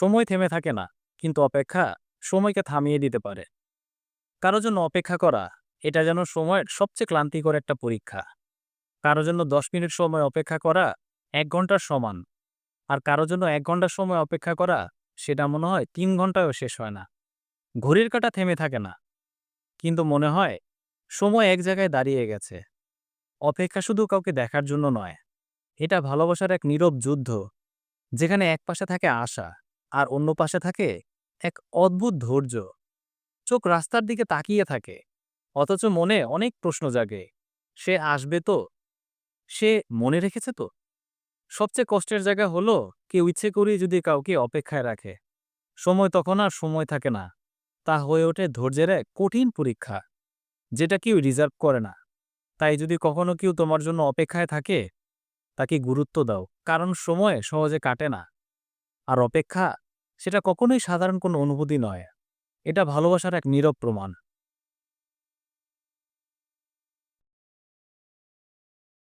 সময় থেমে থাকে না, কিন্তু অপেক্ষা সময়কে থামিয়ে দিতে পারে। কারও জন্য অপেক্ষা করা, এটা যেন সময়ের সবচেয়ে ক্লান্তিকর একটা পরীক্ষা। কারও জন্য দশ মিনিট সময় অপেক্ষা করা, এক ঘণ্টার সমান। আর কারও জন্য এক ঘণ্টার সময় অপেক্ষা করা, সেটা মনে হয় তিন ঘন্টায়ও শেষ হয় না। ঘড়ির কাটা থেমে থাকে না। কিন্তু মনে হয়, সময় এক জায়গায় দাঁড়িয়ে গেছে। অপেক্ষা শুধু কাউকে দেখার জন্য নয়, এটা ভালোবাসার এক নীরব যুদ্ধ, যেখানে এক পাশে থাকে আশা। আর অন্য পাশে থাকে এক অদ্ভুত ধৈর্য। চোখ রাস্তার দিকে তাকিয়ে থাকে, অথচ মনে অনেক প্রশ্ন জাগে, সে আসবে তো? সে মনে রেখেছে তো? সবচেয়ে কষ্টের জায়গা হলো কেউ ইচ্ছে করেই যদি কাউকে অপেক্ষায় রাখে। সময় তখন আর সময় থাকে না, তা হয়ে ওঠে ধৈর্যের এক কঠিন পরীক্ষা, যেটা কেউ রিজার্ভ করে না। তাই যদি কখনো কেউ তোমার জন্য অপেক্ষায় থাকে, তাকে গুরুত্ব দাও, কারণ সময় সহজে কাটে না। আর অপেক্ষা সেটা কখনোই সাধারণ কোনো অনুভূতি নয়। এটা ভালোবাসার এক নীরব প্রমাণ।